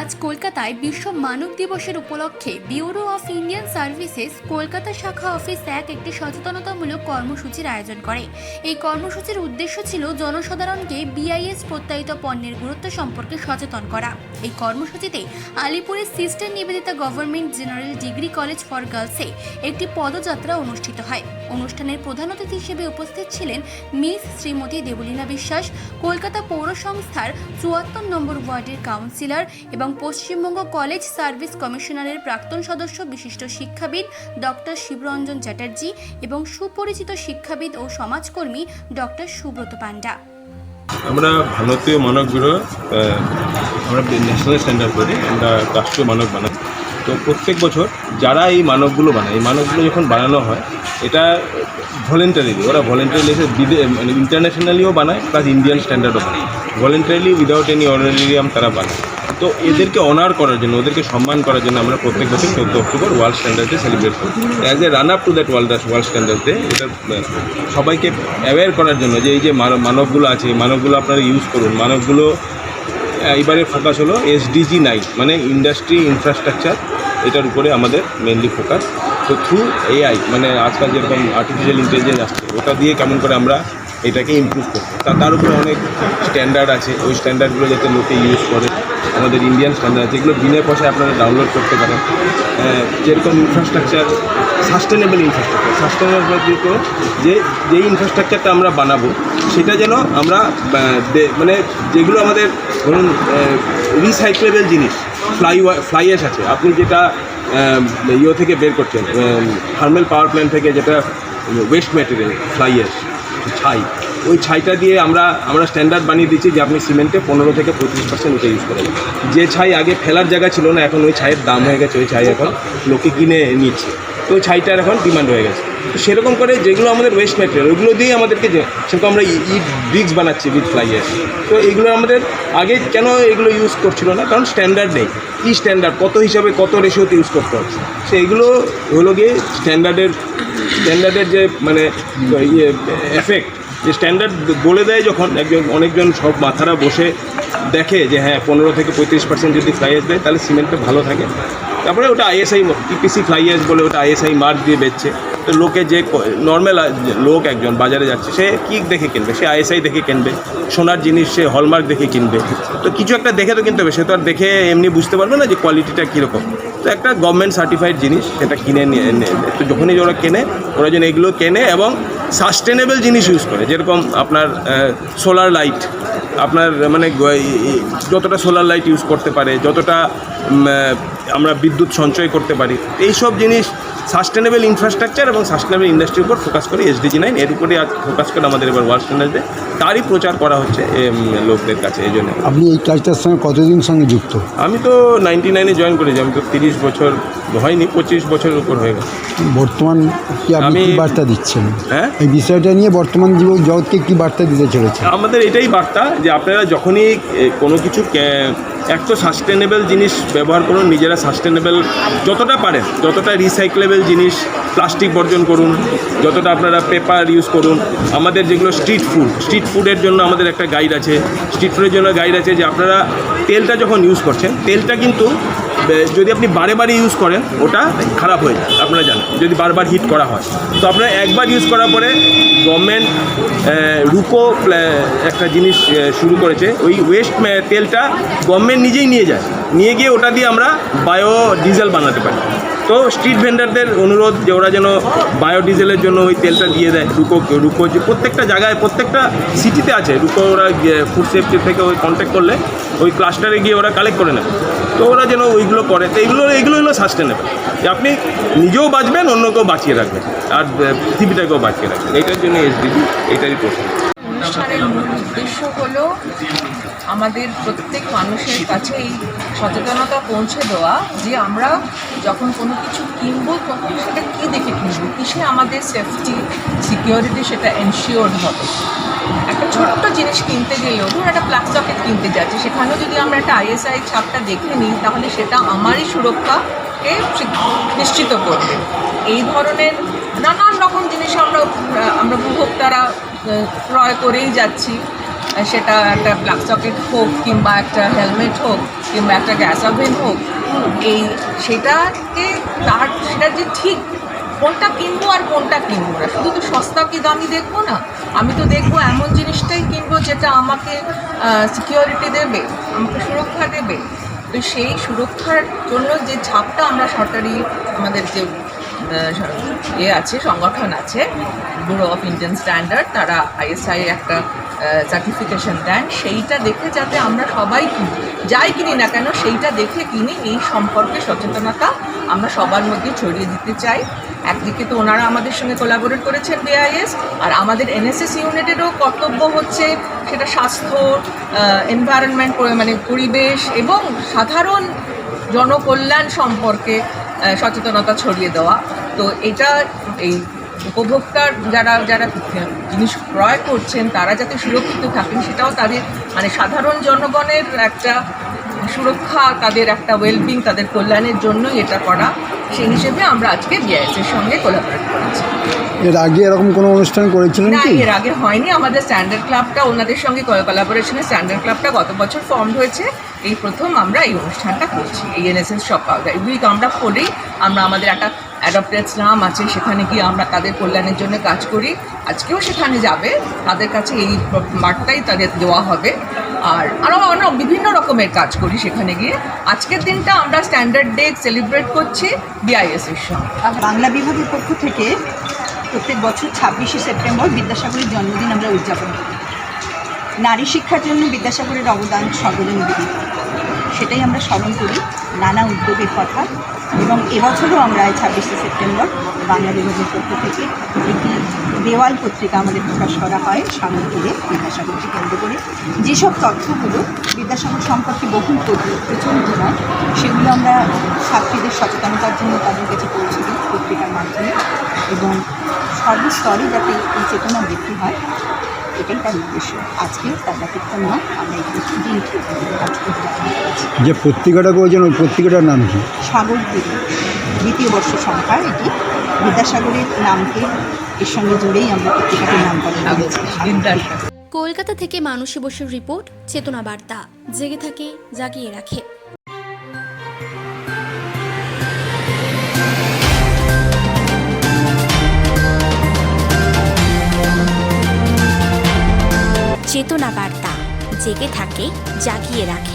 আজ কলকাতায় বিশ্ব মানব দিবসের উপলক্ষে bureau of Indian services Kolkata শাখা অফিস এক একটি সচেতনতামূলক কর্মসূচির আয়োজন করে। এই কর্মসূচির উদ্দেশ্য ছিল জনসাধারণকে বিআইএস প্রত্যায়িত পণ্যের গুরুত্ব সম্পর্কে সচেতন করা। এই কর্মসূচিতে আলিপুরের sister Nivedita government general degree college for গার্লসে একটি পদযাত্রা অনুষ্ঠিত হয়। অনুষ্ঠানের প্রধান অতিথি হিসেবে উপস্থিত ছিলেন মিস শ্রীমতী দেবলীনা বিশ্বাস, কলকাতা পৌর সংস্থার চুয়াত্তর নম্বর ওয়ার্ডের কাউন্সিলর এবং পশ্চিমবঙ্গ কলেজ সার্ভিস কমিশনারের প্রাক্তন সদস্য, বিশিষ্ট শিক্ষাবিদ ডক্টর শিবরঞ্জন চ্যাটার্জি এবং সুপরিচিত শিক্ষাবিদ ও সমাজকর্মী ডক্টর সুব্রত পান্ডা আমরা ভারতীয় মানব ব্যুরো আমরা ন্যাশনাল স্ট্যান্ডার্ড করি। আমরা রাষ্ট্রীয় মানব বানাই তো প্রত্যেক বছর যারা এই মানবগুলো বানায়, এই মানবগুলো যখন বানানো হয়, এটা ভলেন্টারিলি ওরা ভলেন্টারিলি এসে মানে ইন্টারন্যাশনালিও বানায় প্লাস ইন্ডিয়ান স্ট্যান্ডার্ডও বানায়। ভলেন্টারিলি উইদাউট এনি অনারিয়াম তারা বানায়। তো এদেরকে অনার করার জন্য, ওদেরকে সম্মান করার জন্য আমরা প্রত্যেক বছর চোদ্দ অক্টোবর ওয়ার্ল্ড স্ট্যান্ডার্ড সেলিব্রেট করি। As a run up to that world world standard day এটা সবাইকে অ্যাওয়্যার করার জন্য যে এই যে মানব, মানবগুলো আছে মানবগুলো আপনারা ইউজ করুন। মানবগুলো এইবারে ফোকাস হলো এসডিজি নাইন মানে ইন্ডাস্ট্রি ইনফ্রাস্ট্রাকচার এটার উপরে আমাদের মেনলি ফোকাস তো থ্রু এআই মানে আজকাল যেরকম আর্টিফিশিয়াল ইন্টেলিজেন্স আসছে, ওটা দিয়ে কেমন করে আমরা এটাকে ইমপ্রুভ করব। তা, তার উপরে অনেক স্ট্যান্ডার্ড আছে, ওই স্ট্যান্ডার্ডগুলো যাতে লোকে ইউজ করে। আমাদের ইন্ডিয়ান স্ট্যান্ডার্ড আছে, এগুলো বিনা পয়সায় আপনারা ডাউনলোড করতে পারেন। যেরকম ইনফ্রাস্ট্রাকচার সাস্টেনেবল ইনফ্রাস্ট্রাকচার সাস্টেনেবল যে যেই ইনফ্রাস্ট্রাকচারটা আমরা বানাবো, সেটা যেন আমরা মানে যেগুলো আমাদের ধরুন রিসাইক্লেবল জিনিস ফ্লাই ফ্লাই অ্যাশ আছে। আপনি যেটা ইয়ে থেকে বের করছেন থার্মাল পাওয়ার প্ল্যান্ট থেকে যেটা ওয়েস্ট ম্যাটেরিয়াল ফ্লাই অ্যাশ ছাই, ওই ছাইটা দিয়ে আমরা আমরা স্ট্যান্ডার্ড বানিয়ে দিচ্ছি যে আপনি সিমেন্টে পনেরো থেকে পঁচিশ পার্সেন্ট ওটা ইউজ করেন। যে ছাই আগে ফেলার জায়গা ছিল না, এখন ওই ছাইয়ের দাম হয়ে গেছে, ওই ছাই এখন লোকে কিনে নিচ্ছে। তো ওই ছাইটার এখন ডিমান্ড হয়ে গেছে। সেরকম করে যেগুলো আমাদের ওয়েস্ট ম্যাটেরিয়াল ওইগুলো দিয়েই আমাদেরকে সেরকম আমরা ইট ব্রিক্স বানাচ্ছি উইথ ফ্লাইয়ার তো এগুলো আমাদের আগে কেন এগুলো ইউজ করছিল না? কারণ স্ট্যান্ডার্ড নেই। কী স্ট্যান্ডার্ড কত হিসাবে কত রেশিওতে ইউজ করতে হবে? সো এগুলো হলো গিয়ে স্ট্যান্ডার্ডের স্ট্যান্ডার্ডের যে মানে ইয়ে এফেক্ট যে স্ট্যান্ডার্ড বলে দেয় যখন একজন, অনেকজন সব মাথারা বসে দেখে যে হ্যাঁ পনেরো থেকে পঁয়ত্রিশ পার্সেন্ট যদি ফ্লাইয়ার্স দেয়, তাহলে সিমেন্টটা ভালো থাকে। তারপরে ওটা আইএসআই টিপিসি ফ্লাইয়ার্স বলে ওটা আইএসআই মার্ক দিয়ে বেচছে। তো লোকে যে নর্মাল লোক একজন বাজারে যাচ্ছে, সে কি দেখে কিনবে? সে আইএসআই দেখে কিনবে, সোনার জিনিস সে হলমার্ক দেখে কিনবে। তো কিছু একটা দেখে তো কিনতে হবে, সে তো আর দেখে এমনি বুঝতে পারবে না যে কোয়ালিটিটা কীরকম। তো একটা গভর্নমেন্ট সার্টিফাইড জিনিস সেটা কিনে নিয়ে তো যখনই ওরা কেনে ওরা যেন এগুলো কেনে এবং সাস্টেনেবল জিনিস ইউজ করে। যেরকম আপনার সোলার লাইট আপনার মানে যতটা সোলার লাইট ইউজ করতে পারে যতটা আমরা বিদ্যুৎ সঞ্চয় করতে পারি এই সব জিনিস সাস্টেনেবল ইনফ্রাস্ট্রাকচার এবং সাস্টেনেবল ইন্ডাস্ট্রির উপর ফোকাস করে এসডিজি নাইন এর উপরে আজ ফোকাস করে আমাদের এবার ওয়ার্ল্ড স্ট্যান্ডার্ড তারই প্রচার করা হচ্ছে লোকদের কাছে এই জন্য। আপনি এই কাজটার সঙ্গে কতদিন সঙ্গে যুক্ত? আমি তো নাইনটি নাইনে জয়েন করেছি আমি তো তিরিশ বছর হয়নি পঁচিশ বছরের উপর হয়ে গেছে। বর্তমান কি আপনি কি বার্তা দিচ্ছেন? হ্যাঁ? এই বিষয়টা নিয়ে বর্তমান জীবন জগৎকে কি বার্তা দিতে চলেছে আমাদের এটাই বার্তা যে আপনারা যখনই কোনো কিছু এক তো সাস্টেনেবল জিনিস ব্যবহার করুন নিজেরা সাস্টেনেবল যতটা পারেন যতটা রিসাইক্লেবল জিনিস প্লাস্টিক বর্জন করুন যতটা আপনারা পেপার ইউজ করুন আমাদের যেগুলো স্ট্রিট ফুড স্ট্রিট ফুডের জন্য আমাদের একটা গাইড আছে স্ট্রিট ফুডের জন্য গাইড আছে যে আপনারা তেলটা যখন ইউজ করছেন তেলটা কিন্তু যদি আপনি বারে বারে ইউজ করেন, ওটা খারাপ হয়ে যায়, আপনারা জানেন, যদি বারবার হিট করা হয়। তো আপনারা একবার ইউজ করার পরে গভর্নমেন্ট রুকো একটা জিনিস শুরু করেছে, ওই ওয়েস্ট তেলটা গভর্নমেন্ট নিজেই নিয়ে যায়। নিয়ে গিয়ে ওটা দিয়ে আমরা বায়ো ডিজেল বানাতে পারি। তো স্ট্রিট ভেন্ডারদের অনুরোধ যে ওরা যেন বায়োডিজেলের জন্য ওই তেলটা দিয়ে দেয়, রুকো রুকো যে প্রত্যেকটা জায়গায়, প্রত্যেকটা সিটিতে আছে, রুকো ওরা ফুড সেফটি থেকে ওই কন্ট্যাক্ট করলে ওই ক্লাস্টারে গিয়ে ওরা কালেক্ট করে নেবে। তো ওরা যেন ওইগুলো করে, তো এইগুলো এইগুলো হলো সাস্টেনেবল যে আপনি নিজেও বাঁচবেন, অন্যকেও বাঁচিয়ে রাখবেন। আর পৃথিবীটাকেও বাঁচিয়ে রাখবেন। এইটার জন্য এসডিজি এইটারই প্রশ্ন। অনুষ্ঠানের মূল উদ্দেশ্য হলো আমাদের প্রত্যেক মানুষের কাছে এই সচেতনতা পৌঁছে দেওয়া যে আমরা যখন কোনো কিছু কিনবো, তখন সেটা কী দেখে কিনবো? কিসে আমাদের সেফটি সিকিউরিটি সেটা এনশিওর হবে? একটা ছোট্ট জিনিস কিনতে গেলেও, ধরুন একটা প্লাগ সকেট কিনতে যাচ্ছি, সেখানেও যদি আমরা একটা আইএসআই ছাপটা দেখে নিই, তাহলে সেটা আমারই সুরক্ষাকে নিশ্চিত করবে। এই ধরনের নানান রকম জিনিস আমরা আমরা উপভোক্তারা ক্রয় করেই যাচ্ছি। সেটা একটা ব্ল্যাক সকেট হোক কিংবা একটা হেলমেট হোক কিংবা একটা গ্যাস ওভেন হোক, এই সেটাকে তার, সেটা যে ঠিক কোনটা কিনবো আর কোনটা কিনবো না। শুধু তো সস্তা কি দামি দেখব না? আমি তো দেখব এমন জিনিসটাই কিনবো যেটা আমাকে সিকিউরিটি দেবে, আমাকে সুরক্ষা দেবে। তো সেই সুরক্ষার জন্য যে ছাপটা আমরা সরকারি আমাদের যে এ আছে, সংগঠন আছে ব্যুরো অফ ইন্ডিয়ান স্ট্যান্ডার্ড তারা আইএসআই একটা সার্টিফিকেশন দেন। সেইটা দেখে যাতে আমরা সবাই কিনি। যাই কিনি না কেন, সেইটা দেখে কিনি, এই সম্পর্কে সচেতনতা আমরা সবার মধ্যে ছড়িয়ে দিতে চাই। একদিকে তো ওনারা আমাদের সঙ্গে কোলাবোরেট করেছেন বিআইএস আর আমাদের এনএসএস ইউনিটেরও কর্তব্য হচ্ছে সেটা স্বাস্থ্য এনভায়রনমেন্ট মানে পরিবেশ এবং সাধারণ জনকল্যাণ সম্পর্কে সচেতনতা ছড়িয়ে দেওয়া। তো এটা এই উপভোক্তার যারা যারা জিনিস ক্রয় করছেন, তারা যাতে সুরক্ষিত থাকেন, সেটাও তাদের মানে সাধারণ জনগণের একটা সুরক্ষা তাদের একটা ওয়েলবিং তাদের কল্যাণের জন্যই এটা করা সেই হিসেবে আমরা আজকে বিআইএসের সঙ্গে কোলাপারেট করেছি। এর আগে এরকম কোনো অনুষ্ঠান করেছিলেন না এর আগে হয়নি। আমাদের স্ট্যান্ডার্ড ক্লাবটা ওনাদের সঙ্গে কোলাবোরেশনে স্ট্যান্ডার্ড ক্লাবটা গত বছর ফর্ম হয়েছে। এই প্রথম আমরা এই অনুষ্ঠানটা করছি এই এনএসএস সব উইক আমরা করেই আমরা আমাদের একটা অ্যাডপ্টেড নাম আছে সেখানে গিয়ে আমরা তাদের কল্যাণের জন্য কাজ করি। আজকেও সেখানে যাবে। তাদের কাছে এই বার্তাই তাদের দেওয়া হবে। আর আরও অন্য বিভিন্ন রকমের কাজ করি সেখানে গিয়ে। আজকের দিনটা আমরা স্ট্যান্ডার্ড ডে সেলিব্রেট করছি বিআইএসের সঙ্গে। বাংলা বিভাগের পক্ষ থেকে প্রত্যেক বছর ছাব্বিশে সেপ্টেম্বর বিদ্যাসাগরের জন্মদিন আমরা উদযাপন করি। নারী শিক্ষার জন্য বিদ্যাসাগরের অবদান সর্বজনবিদিত সেটাই আমরা স্মরণ করি। নানা উদ্যোগের কথা। এবং এবছরও আমরা ছাব্বিশে সেপ্টেম্বর বাংলা বিভাগের পক্ষ থেকে একটি দেওয়াল পত্রিকা আমাদের প্রকাশ করা হয় সামগ্রীতে, বিদ্যাসাগরকে কেন্দ্র করে। যেসব তথ্যগুলো বিদ্যাসাগর সম্পর্কে প্রচলিত প্রচলিত নয়, সেগুলো আমরা ছাত্রীদের সচেতনতার জন্য তাদের কাছে পৌঁছে দিই পত্রিকার মাধ্যমে। এবং সর্বস্তরে যাতে এই চেতনা বৃদ্ধি হয় যে পত্রিকাটা করেছেন ওই পত্রিকাটার নাম কি? সাগর দ্বিতীয় বর্ষ সংখ্যা এটি। বিদ্যাসাগরের নামকে এর সঙ্গে জুড়েই আমরা পত্রিকাটির নামকরণ করেছি কলকাতা থেকে মানসী বসুর রিপোর্ট চেতনা বার্তা। জেগে থাকে জাগিয়ে রাখে। জাগিয়ে রাখে।